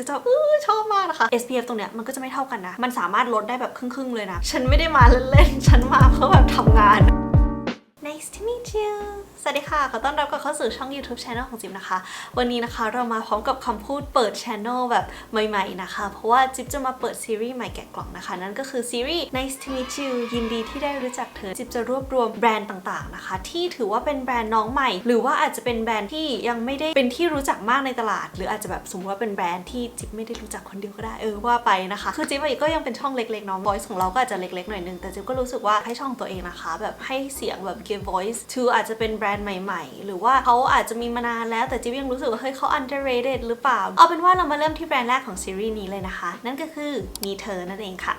จะจะเออชอบมากนะคะ SPF ตรงเนี้ยมันก็จะไม่เท่ากันนะ มันสามารถลดได้แบบครึ่งๆเลยนะ ฉันไม่ได้มาเล่นๆ ฉันมาเพื่อแบบทำงาน Nice to meet you สวัสดีค่ะ ขอต้อนรับกับเข้าสู่ช่อง YouTube Channel ของจิ๊บนะคะ วันนี้นะคะเรามาพร้อมกับคำพูดเปิด Channel แบบใหม่ๆนะคะ เพราะว่าจิ๊บจะมาเปิดซีรีส์ใหม่แกะกล่องนะคะ นั่นก็คือซีรีส์ Nice to meet you ยินดีที่ได้รู้จักเธอ จิ๊บจะรวบรวมแบรนด์ต่างๆนะคะ ที่ถือว่าเป็นแบรนด์น้องใหม่ หรือว่าอาจจะเป็นแบรนด์ที่ยังไม่ได้เป็นที่รู้จักมากในตลาด หรืออาจจะแบบสมมติว่าเป็นแบรนด์ที่จิ๊บไม่ได้รู้จักคนเดียวก็ได้เออว่าไปนะคะ คือจิ๊บก็ยังเป็นช่องเล็กๆเนาะ voice ของเราก็อาจจะเล็กๆหน่อยนึงแต่จิ๊บก็รู้สึกว่าให้ช่องตัวเองนะคะ แบบให้เสียงแบบ give voice to อาจจะเป็นแบรนด์ใหม่ๆ หรือว่าเขาอาจจะมีมานานแล้วแต่จิ๊บยังรู้สึกว่าเฮ้ยเขา underrated หรือเปล่า เอาเป็นว่าเรามาเริ่มที่แบรนด์แรกของซีรีส์นี้เลยนะคะ นั่นก็คือมีเธอนั่นเองค่ะ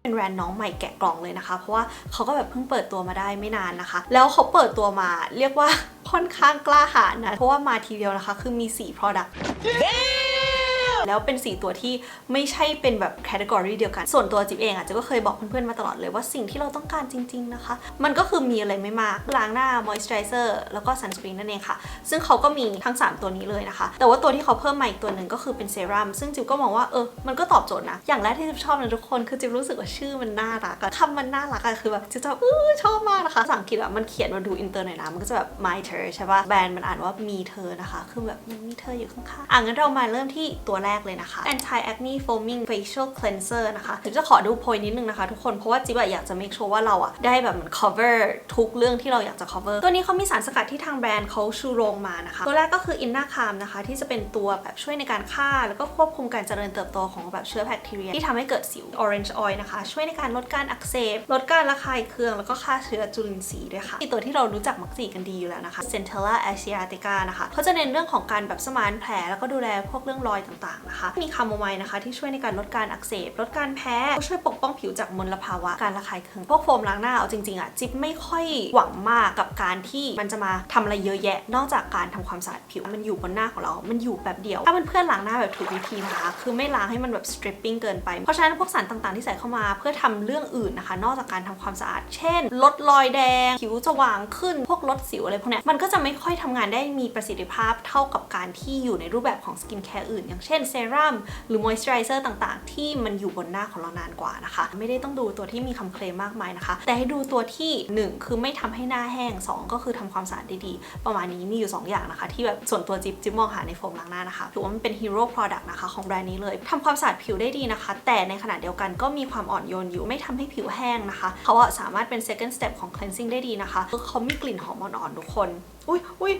เป็นแบรนด์น้องใหม่แกะกล่องเลยนะคะ เพราะว่าเขาก็แบบเพิ่งเปิดตัวมาได้ไม่นานนะคะ แล้วเขาเปิดตัวมาเรียกว่าค่อนข้างกล้าหาญนะเพราะว่ามาทีเดียวนะคะ คือมี 4 product แล้วเป็น 4 ตัวที่ไม่ใช่เป็นแบบแคตตากรีเดียวกัน ส่วนตัวจิ๊บเองอะจิ๊บก็เคยบอกเพื่อนๆมาตลอดเลยว่าสิ่งที่เราต้องการจริง ๆนะคะ มันก็คือมีอะไรไม่มากล้างหน้า moisturizer แล้วก็ sunscreen นั่นเองค่ะ ซึ่งเขาก็มีทั้ง 3 ตัวนี้เลยนะคะ แต่ว่าตัวที่เขาเพิ่มมาอีกตัวหนึ่งก็คือเป็นเซรั่มซึ่งจิ๊บก็มองว่าเออมันก็ตอบโจทย์นะอย่างแรกที่จิ๊บชอบนะทุกคนคือจิ๊บรู้สึกว่าชื่อมันน่ารักอะคำมันน่ารักอะคือแบบจิ๊บจะเออชอบมากนะคะภาษาอังกฤษอะมันเขียนมาดูอินเตอร์หน่อยนะมันก็จะแบบ my th ใช่ปะแบรนด์มันอ่านว่ามีเธอนะคะ คือแบบมันมีเธออยู่ข้างๆอะงั้นเรามาเริ่มที่ตัวแรกเลยนะคะ anti acne foaming facial cleanser นะคะจิ๊บจะขอดูโพยนิดนึงนะคะทุกคน เพราะว่าจิ๊บอะอยากจะ make sure ว่าเราอะได้แบบมือน cover ทุกเรื่องที่เราอยากจะ cover ตัวนี้เขามีสารสกัดที่ทางแบรนด์เขาชูโรงมานะคะ ตัวแรกก็คือ inna calm นะคะ ที่จะเป็นตัวแบบช่วยในการฆ่า แล้วก็ควบคุมการเจริญเติบโตของแบบเชื้อแบคทีเรียที่ทำให้เกิดสิว orange oil นะคะ ช่วยในการลดการอักเสบ ลดการระคายเคือง แล้วก็ฆ่าเชื้อจุลินทรีย์ด้วยค่ะอีกตัวที่เรารู้จักมักจีกันดีอยู่แล้วนะคะ centella asiatica นะคะเขาจะเน้นเรื่องของการแบบสมานแผลแล้วก็ดูแลพวกเรื่องรอยต่างๆนะคะ มีคาโมไมล์นะคะ ที่ช่วยในการลดการอักเสบ ลดการแพ้ช่วยปกป้องผิวจากมลภาวะการระคายเคืองพวกโฟมล้างหน้าเอาจริงๆอะจิ๊บไม่ค่อยหวังมากกับการที่มันจะมาทำอะไรเยอะแยะ นอกจากการทำความสะอาดผิวมันอยู่บนหน้าของเรา มันอยู่แบบเดียว ถ้ามันเพื่อนล้างหน้าแบบถูกวิธีนะคะ คือไม่ล้างให้มันแบบ stripping เกินไป เพราะฉะนั้นพวกสารต่างๆที่ใส่เข้ามาเพื่อทำเรื่องอื่นนะคะ นอกจากการทำความสะอาด เช่น ลดรอยแดง ผิวสว่างขึ้น พวกลดสิวอะไรพวกเนี้ยมันก็จะไม่ค่อยทำงานได้มีประสิทธิภาพเท่ากับการที่อยู่ในรูปแบบของสกินแคร์อื่น อย่างเช่นเซรั่มหรือมอยส์เจอไรเซอร์ต่างๆ ที่มันอยู่บนหน้าของเรานานกว่านะคะ ไม่ได้ต้องดูตัวที่มีคำเคลมมากมายนะคะ แต่ให้ดูตัวที่ 1 คือไม่ทำให้หน้าแห้ง 2 ก็คือทำความสะอาดได้ดี ประมาณนี้มีอยู่ 2 อย่างนะคะ ที่แบบส่วนตัวจิ๊บจิ๊บมองหาในโฟมล้างหน้านะคะถือว่ามันเป็นฮีโร่โปรดักต์นะคะของแบรนด์นี้เลยทำความสะอาดผิวได้ดีนะคะ แต่ในขณะเดียวกันก็มีความอ่อนโยนอยู่ไม่ทำให้ผิวแห้งนะคะเขาสามารถเป็น second step ของ cleansing ได้ดีนะคะเขามีกลิ่นหอมอ่อนๆทุกคนอุ้ยอุ้ย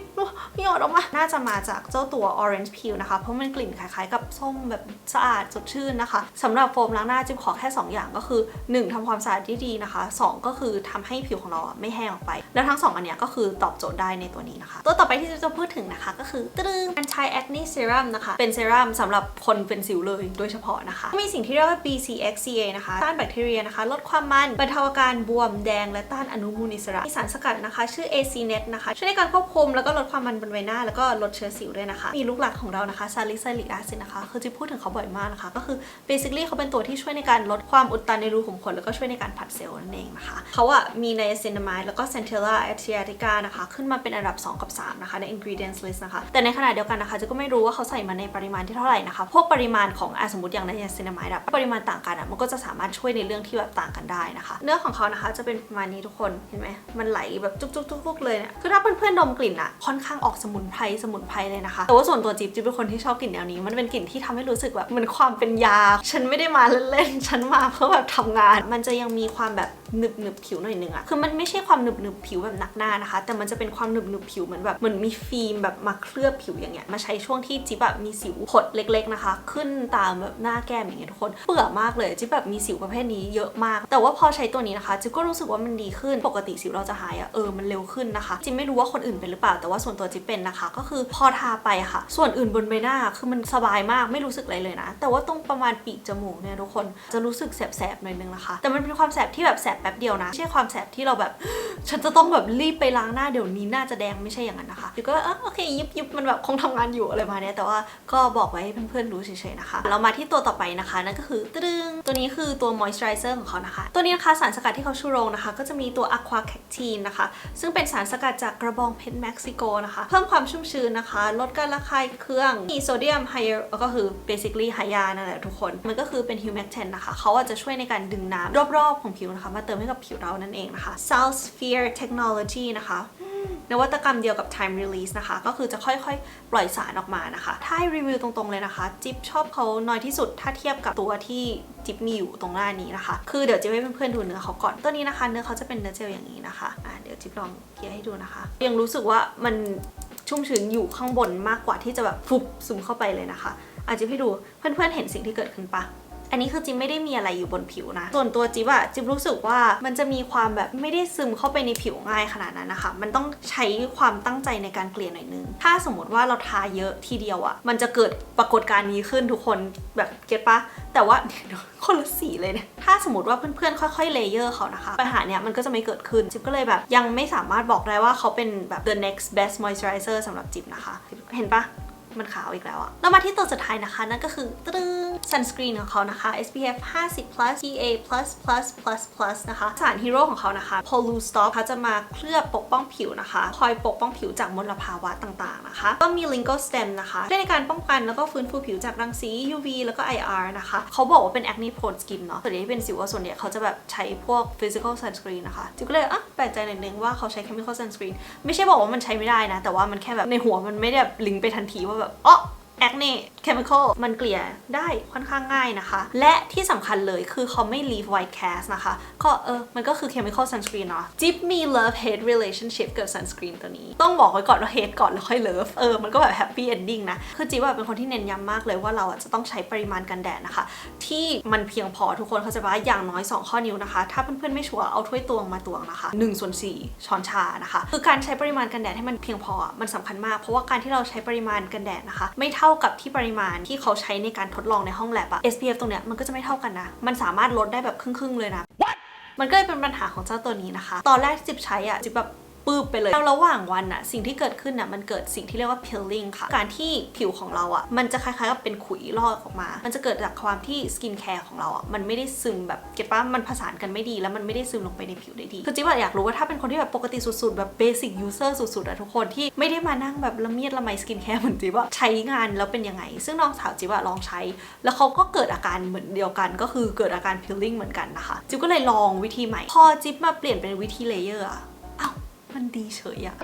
มีออดออกมา น่าจะมาจากเจ้าตัว orange peel นะคะ เพราะมันกลิ่นคล้ายๆกับส้มแบบสะอาดสดชื่นนะคะสำหรับโฟมล้างหน้าจิ๊บขอแค่ 2 อย่างก็คือ 1ทำความสะอาดที่ดีนะคะ 2 ก็คือทำให้ผิวของเราไม่แห้งออกไป แล้วทั้ง 2 อันเนี้ยก็คือตอบโจทย์ได้ในตัวนี้นะคะ ตัวต่อไปที่จะพูดถึงนะคะก็คือตรึง anti acne serum นะคะ เป็นเซรั่มสำหรับคนเป็นสิวเลยโดยเฉพาะนะคะ มีสิ่งที่เรียกว่า BCXCA นะคะต้านแบคทีเรียนะคะลดความมันบรรเทาอาการบวมแดงและต้านอนุมูลอิสระมีสารสกัดนะคะ ชื่อ ACNet นะคะช่วยในการควบคุมแล้วก็ลดความมันบนใบหน้า แล้วก็ลดเชื้อสิวด้วยนะคะ มีลูกหลักของเรานะคะ salicylic acid นะคะคือจะพูดถึงเขาบ่อยมากนะคะ ก็คือ basically เขาเป็นตัวที่ช่วยในการลดความอุดตันในรูขุมขนแล้วก็ช่วยในการผัดเซลล์นั่นเองนะคะเขาอะมีใน c i n n a m i d e แล้วก็ centella asiatica นะคะ ขึ้นมาเป็นอันดับ 2 กับ 3 นะคะใน ingredients list นะคะ แต่ในขณะเดียวกันนะคะจะก็ไม่รู้ว่าเขาใส่มาในปริมาณที่เท่าไหร่นะคะ พวกปริมาณของอสมมติอย่างใน c i n n a m i d e อะปริมาณต่างกันอะมันก็จะสามารถช่วยในเรื่องที่แบบต่างกันได้นะคะ เนื้อของเขานะคะจะเป็นประมาณนี้ทุกคนเห็นไหมมันไหลแบบจุกๆๆเลยนี่ยคือถ้าเพื่อนๆดมกลิ่นอะค่อนข้างออกสมุนไพรสมุนไพรเลยนะคะ แต่ว่าส่วนตัวจิ๊บจิ๊บเป็นคนที่ชอบกลิ่นแนวนี้มันเป็นกลิ่นที่ทำให้รู้สึกแบบเหมือนความเป็นยา ฉันไม่ได้มาเล่นๆ ฉันมาเพื่อแบบทำงาน มันจะยังมีความแบบ หนึบหนึบผิวหน่อยนึงอะคือมันไม่ใช่ความหนึบหนึบผิวแบบหนักหน้านะคะ แต่มันจะเป็นความหนึบหนึบผิวเหมือนแบบเหมือนมีฟิล์มแบบมาเคลือบผิวอย่างเงี้ยมาใช้ช่วงที่จิ๊บแบบมีสิวผดเล็ก ๆนะคะ ขึ้นตามแบบหน้าแก้มอย่างเงี้ยทุกคนเบื่อมากเลยจิ๊บแบบมีสิวประเภทนี้เยอะมาก แต่ว่าพอใช้ตัวนี้นะคะจิ๊บก็รู้สึกว่ามันดีขึ้นปกติสิวเราจะหายอะเออมันเร็วขึ้นนะคะจิ๊บไม่รู้ว่าคนอื่นเป็นหรือเปล่า แต่ว่าส่วนตัวจิ๊บเป็นนะคะ ก็คือพอทาไปค่ะ ส่วนอื่นบนใบหน้าคือมันสบายมากไม่รู้สึกอะไรเลยนะ แต่ว่าตรงประมาณปีกจมูกเนี่ยทุกคนจะรู้สึกแสบๆหน่อยนึงนะคะ แต่มันเป็นความแสบที่แบบแสบแป๊บเดียวนะไม่ใช่ความแสบที่เราแบบ ฉันจะต้องแบบรีบไปล้างหน้าเดี๋ยวนี้หน้าจะแดงไม่ใช่อย่างนั้นนะคะจิบก็เออโอเคยิบยิบมันแบบคงทำงานอยู่อะไรมาเนี้ยแต่ว่าก็บอกไว้ให้เพื่อนๆรู้เฉยๆนะคะ เรามาที่ตัวต่อไปนะคะ นั่นก็คือตึงตัวนี้คือตัว moisturizer ของเขานะคะ ตัวนี้นะคะสารสกัดที่เขาชูโรงนะคะ ก็จะมีตัว aqua cactin นะคะ ซึ่งเป็นสารสกัดจากกระบองเพชรเม็กซิโกนะคะ เพิ่มความชุ่มชื้นนะคะ ลดการระคายเคือง มีโซเดียมไฮก็คือ basically ไฮยานั่นแหละทุกคน มันก็คือเป็น humectant นะคะ เขาอาจจะช่วยในการดึงน้ำรอบๆของผิวนะคะมาเติมให้กับผิวเรานั่นเองนะคะ South Sphere Technology นะคะนวัตกรรมเดียวกับ time release นะคะ ก็คือจะค่อยๆ ปล่อยสารออกมานะคะ ถ้ารีวิวตรงๆเลยนะคะ จิ๊บชอบเขาน้อยที่สุดถ้าเทียบกับตัวที่จิ๊บมีอยู่ตรงหน้านี้นะคะ คือเดี๋ยวจิ๊บให้เพื่อนๆดูเนื้อเขาก่อนตัวนี้นะคะ เนื้อเขาจะเป็นเนื้อเจลอย่างนี้นะคะอะเดี๋ยวจิ๊บลองเกี่ยให้ดูนะคะ ยังรู้สึกว่ามันชุ่มชื้นอยู่ข้างบนมากกว่าที่จะแบบฟุบซึมเข้าไปเลยนะคะอาจิ๊บให้ดูเพื่อนๆเห็นสิ่งที่เกิดขึ้นปะ อันนี้คือจิ๊บไม่ได้มีอะไรอยู่บนผิวนะ ส่วนตัวจิ๊บอะจิ๊บรู้สึกว่ามันจะมีความแบบไม่ได้ซึมเข้าไปในผิวง่ายขนาดนั้นนะคะ มันต้องใช้ความตั้งใจในการเกลี่ยหน่อยนึง ถ้าสมมติว่าเราทาเยอะทีเดียวอะมันจะเกิดปรากฏการณ์นี้ขึ้นทุกคนแบบเก็ตปะแต่ว่าคนละสีเลยเนี่ย ถ้าสมมติว่าเพื่อนๆ ค่อยๆ เลเยอร์เขานะคะ ปัญหาเนี้ยมันก็จะไม่เกิดขึ้น จิ๊บก็เลยแบบ ยังไม่สามารถบอกได้ว่าเขาเป็นแบบ the next best moisturizer สำหรับจิ๊บนะคะ เห็นปะ มันขาวอีกแล้วอะเรามาที่ตัวสุดท้ายนะคะ นั่นก็คือตรึง sunscreen ของเขานะคะ SPF 50 plus PA plus plus plus plus นะคะ สารฮีโร่ของเขานะคะ Polu Stop เขาจะมาเคลือบปกป้องผิวนะคะ คอยปกป้องผิวจากมลภาวะต่างๆนะคะ ก็มี Lingo Stem นะคะช่วยในการป้องกันแล้วก็ฟื้นฟูผิวจากรังสี UV แล้วก็ IR นะคะ เขาบอกว่าเป็น acne prone skin เนาะส่วนใหญ่ที่เป็นสิววส่วนใหญ่เขาจะแบบใช้พวก physical sunscreen นะคะจิ๊ก็เลยอะแปลกใจหน่อยนึงว่าเขาใช้ chemical sunscreen ไม่ใช่บอกว่ามันใช้ไม่ได้นะ แต่ว่ามันแค่แบบในหัวมันไม่ได้แบบลิงก์ไปทันทีว่าแบบอ๋อ แอคเน่เคมีคอลมันเกลี่ยได้ค่อนข้างง่ายนะคะ และที่สำคัญเลยคือเขาไม่ leave white cast นะคะ ก็เออ มันก็คือ chemical sunscreen เนาะจิ๊บมี love hate relationship กับ sunscreen ตัวนี้ ต้องบอกไว้ก่อนว่า hate ก่อนแล้วค่อย love เออ มันก็แบบ happy ending นะ คือจิ๊บอะเป็นคนที่เน้นย้ำมากเลยว่าเราอะจะต้องใช้ปริมาณกันแดดนะคะ ที่มันเพียงพอทุกคนเขาใจะว่าอย่างน้อย 2 ข้อนิ้วนะคะ ถ้าเพื่อนๆไม่ชัวร์เอาถ้วยตวงมาตวงนะคะ1ส่วน4ช้อนชานะคะ คือการใช้ปริมาณกันแดดให้มันเพียงพอมันสำคัญมากเพราะว่าการที่เราใช้ปริมาณกันแดดนะคะ ไม่เท่ากับที่ปริมาณที่เขาใช้ในการทดลองในห้องแลบอะ SPF ตรงเนี้ยมันก็จะไม่เท่ากันนะ มันสามารถลดได้แบบครึ่งๆเลยนะมันก็เลยเป็นปัญหาของเจ้าตัวนี้นะคะ ตอนแรกจิบใช้อะจิบแบบ ปืบไปเลยแล้วระหว่างวันอะสิ่งที่เกิดขึ้นอะมันเกิดสิ่งที่เรียกว่า peeling ค่ะ การที่ผิวของเราอะมันจะคล้ายๆกับเป็นขุยลอกออกมา มันจะเกิดจากความที่สกินแคร์ของเราอะมันไม่ได้ซึมแบบเก็ตปะมันผสานกันไม่ดี แล้วมันไม่ได้ซึมลงไปในผิวได้ดี คือจิ๊บอะอยากรู้ว่าถ้าเป็นคนที่แบบปกติสุดๆ แบบ basic user สุดๆอะทุกคนที่ไม่ได้มานั่งแบบละเมียดละไมสกินแคร์เหมือนจิ๊บอะใช้งานแล้วเป็นยังไง ซึ่งน้องสาวจิ๊บอะลองใช้ แล้วเขาก็เกิดอาการเหมือนเดียวกัน ก็คือเกิดอาการ peeling เหมือนกันนะคะ จิ๊บก็เลยลองวิธีใหม่ พอจิ๊บมาเปลี่ยนเป็นวิธีเลเยอร์อะ มันดีเฉยอะ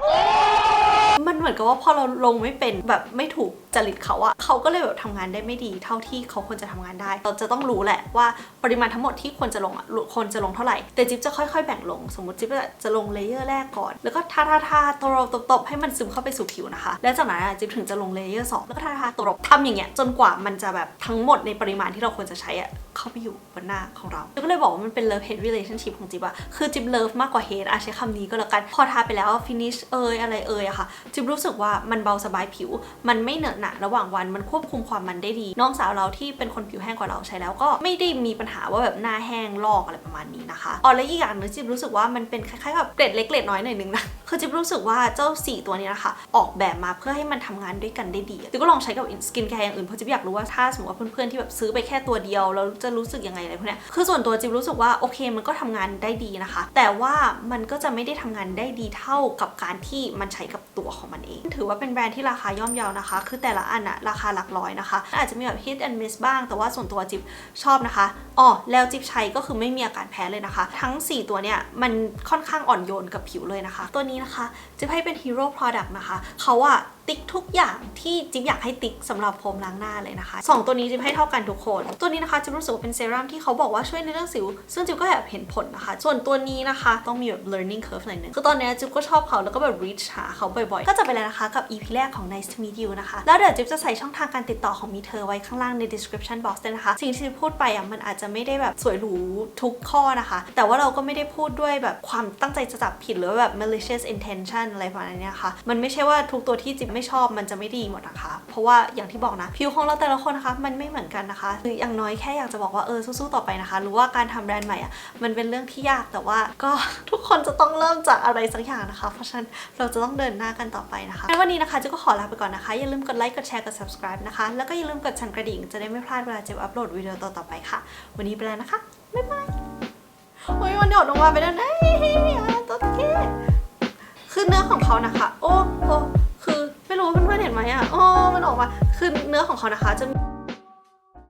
มันเหมือนกับว่าพอเราลงไม่เป็นแบบไม่ถูกจริตเขาอะเขาก็เลยแบบทำงานได้ไม่ดีเท่าที่เขาควรจะทำงานได้ เราจะต้องรู้แหละว่าปริมาณทั้งหมดที่ควรจะลงอะควรจะลงเท่าไหร่ แต่จิ๊บจะค่อยๆ แบ่งลง สมมติจิ๊บจะลงเลเยอร์แรกก่อน แล้วก็ทาทาทาตบตบให้มันซึมเข้าไปสู่ผิวนะคะ แล้วจากนั้นจิ๊บถึงจะลงเลเยอร์สองแล้วก็ทาทาตบทำอย่างเงี้ยจนกว่ามันจะแบบทั้งหมดในปริมาณที่เราควรจะใช้อะเข้าไปอยู่บนหน้าของเราจิ๊บก็เลยบอกว่ามันเป็น love hate relationship ของจิ๊บอะคือจิ๊บ love มากกว่า hate อะใช้คำนี้ก็แล้วกันพอทาไปแล้ว finish เอยอะไรเอยอะค่ะจิ๊บรู้สึกว่ามันเบาสบายผิว มันไม่เหนอะหนะระหว่างวันมันควบคุมความมันได้ดี น้องสาวเราที่เป็นคนผิวแห้งกว่าเราใช้แล้วก็ไม่ได้มีปัญหาว่าแบบหน้าแห้งลอกอะไรประมาณนี้นะคะอ๋อและอีกอย่างหนึงจิ๊บรู้สึกว่ามันเป็นคล้ายๆกับเกล็ดเล็กเกล็ดน้อยหน่อยนึงนะคือจิ๊บรู้สึกว่าเจ้าสี่ตัวนี้นะคะ ออกแบบมาเพื่อให้มันทำงานด้วยกันได้ดีจิ๊บก็ลองใช้กับสกินแคร์อย่างอื่นเพราะจิ๊บอยากรู้ว่าถ้าสมมติว่าเพื่อนๆที่แบบซื้อไปแค่ตัวเดียวแล้วจะรู้สึกยังไงอะไรพวกเนี้ยคือส่วนตัวจิ๊บรู้สึกว่าโอเคมันก็ทำงานได้ดีนะคะ แต่ว่ามันก็จะไม่ได้ทำงานได้ดีเท่ากับการที่มันใช้กับตัวของมันเอง ถือว่าเป็นแบรนด์ที่ราคาย่อมเยานะคะ คือแต่ละอันอะราคาหลักร้อยนะคะ อาจจะมีแบบ hit and miss บ้าง แต่ว่าส่วนตัวจิ๊บชอบนะคะอ๋อแล้วจิ๊บใช้ก็คือไม่มีอาการแพ้เลยนะคะ ทั้ง 4 ตัวเนี่ยมันค่อนข้างอ่อนโยนกับผิวเลยนะคะ ตัวนี้นะคะจิ๊บให้เป็น hero product นะคะเขาอะ ติ๊กทุกอย่างที่จิ๊บอยากให้ติ๊กสำหรับโฟมล้างหน้าเลยนะคะสองตัวนี้จิ๊บให้เท่ากันทุกคน ตัวนี้นะคะจิ๊บรู้สึกว่าเป็นเซรั่มที่เขาบอกว่าช่วยในเรื่องสิว ซึ่งจิ๊บก็แอบเห็นผลนะคะ ส่วนตัวนี้นะคะต้องมีแบบ learning curve หน่อยนึงคือตอนเนี้ยจิ๊บก็ชอบเขาแล้วก็แบบ reach หาเขาบ่อยๆ ก็จะไปแล้วนะคะกับ EP แรกของ Nice to meet you นะคะ แล้วเดี๋ยวจิ๊บจะใส่ช่องทางการติดต่อของมีเธอไว้ข้างล่างใน description box เลยนะคะสิ่งที่จิ๊บพูดไปอะมันอาจจะไม่ได้แบบสวยหรูทุกข้อนะคะ แต่ว่าเราก็ไม่ได้พูดด้วยแบบความตั้งใจจะจับผิดหรือแบบ malicious intention อะไรประมาณนี้นะคะมันไม่ใช่ว่าทุกตัวที่จิ๊บไม่ชอบมันจะไม่ดีหมดนะคะ เพราะว่าอย่างที่บอกนะผิวของเราแต่ละคนนะคะ มันไม่เหมือนกันนะคะคืออย่างน้อยแค่อยากจะบอกว่าเออสู้ๆต่อไปนะคะ รู้ว่าการทำแบรนด์ใหม่อะมันเป็นเรื่องที่ยากแต่ว่าก็ทุกคนจะต้องเริ่มจากอะไรสักอย่างนะคะ เพราะฉะนั้นเราจะต้องเดินหน้ากันต่อไปนะคะงั้นวันนี้นะคะเจ๊ก็ขอลาไปก่อนนะคะอย่าลืมกดไลค์กดแชร์กด subscribe นะคะแล้วก็อย่าลืมกดสั่นกระดิ่งจะได้ไม่พลาดเวลาเจ๊อัปโหลดวิดีโอต่อๆไปค่ะ วันนี้ไปแล้วนะคะบ๊ายบายโอ้ยวันเดียวลงมาไปแล้วนะตัวเกคือเนื้อของเขานะคะ โอ้โอ้คือ ไม่รู้ว่าเพื่อนๆเห็นไหมอะโอ้มันออกมาคือเนื้อของเขานะคะจะ